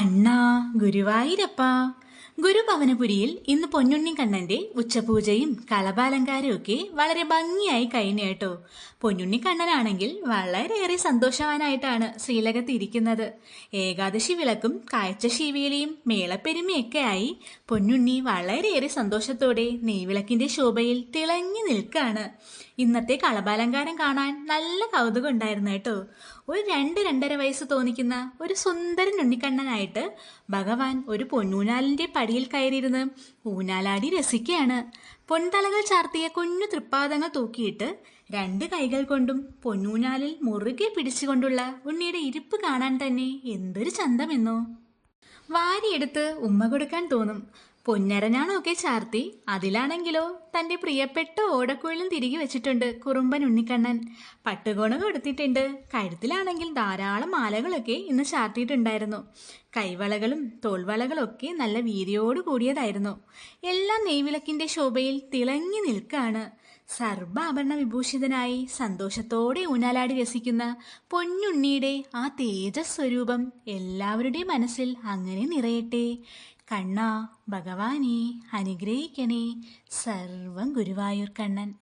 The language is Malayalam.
കണ്ണാ ഗുരുവായൂരപ്പ. ഗുരുഭവനപുരിയിൽ ഇന്ന് പൊന്നുണ്ണി കണ്ണന്റെ ഉച്ചപൂജയും കളപാലങ്കാരവും ഒക്കെ വളരെ ഭംഗിയായി കഴിഞ്ഞു കേട്ടോ. പൊന്നുണ്ണി കണ്ണനാണെങ്കിൽ വളരെയേറെ സന്തോഷവാനായിട്ടാണ് ശ്രീലകത്ത് ഇരിക്കുന്നത്. ഏകാദശി വിളക്കും കാഴ്ച ശീവേലിയും മേളപ്പെരുമയൊക്കെ ആയി പൊന്നുണ്ണി വളരെയേറെ സന്തോഷത്തോടെ നെയ്വിളക്കിന്റെ ശോഭയിൽ തിളങ്ങി നിൽക്കാണ്. ഇന്നത്തെ കളപാലങ്കാരം കാണാൻ നല്ല കൗതുകം ഉണ്ടായിരുന്നു കേട്ടോ. ഒരു രണ്ട് രണ്ടര വയസ്സ് തോന്നിക്കുന്ന ഒരു സുന്ദരൻ ഉണ്ണിക്കണ്ണനായിട്ട് ഭഗവാൻ ഒരു പൊന്നൂനാലിന്റെ പടിയിൽ കയറിയിരുന്ന് ഊനാലാടി രസിക്കുകയാണ് പൊൻതലകൾ ചാർത്തിയ കുഞ്ഞു തൃപ്പാദങ്ങൾ തൂക്കിയിട്ട് രണ്ട് കൈകൾ കൊണ്ടും പൊന്നൂനാലിൽ മുറുകെ പിടിച്ചുകൊണ്ടുള്ള ഉണ്ണിയുടെ ഇരിപ്പ് കാണാൻ തന്നെ എന്തൊരു ചന്തമെന്നോ. വാരിയെടുത്ത് ഉമ്മ കൊടുക്കാൻ തോന്നും. പൊന്നരഞ്ഞാണൊക്കെ ചാർത്തി. അതിലാണെങ്കിലോ തന്റെ പ്രിയപ്പെട്ട ഓടക്കുഴലും തിരികെ വെച്ചിട്ടുണ്ട് കുറുമ്പൻ ഉണ്ണിക്കണ്ണൻ. പട്ടുകോണ കൊടുത്തിട്ടുണ്ട്. കഴുത്തിലാണെങ്കിൽ ധാരാളം മാലകളൊക്കെ ഇന്ന് ചാർത്തിയിട്ടുണ്ടായിരുന്നു. കൈവളകളും തോൾവളകളും ഒക്കെ നല്ല വീതിയോട് കൂടിയതായിരുന്നു. എല്ലാം നെയ്വിളക്കിന്റെ ശോഭയിൽ തിളങ്ങി നിൽക്കാണ്. സർവാഭരണ വിഭൂഷിതനായി സന്തോഷത്തോടെ ഊനാലാടി രസിക്കുന്ന പൊന്നുണ്ണിയുടെ ആ തേജസ്വരൂപം എല്ലാവരുടെയും മനസ്സിൽ അങ്ങനെ നിറയട്ടെ. കണ്ണാ ഭഗവാനെ അനുഗ്രഹിക്കണേ. സർവം ഗുരുവായൂർ കണ്ണൻ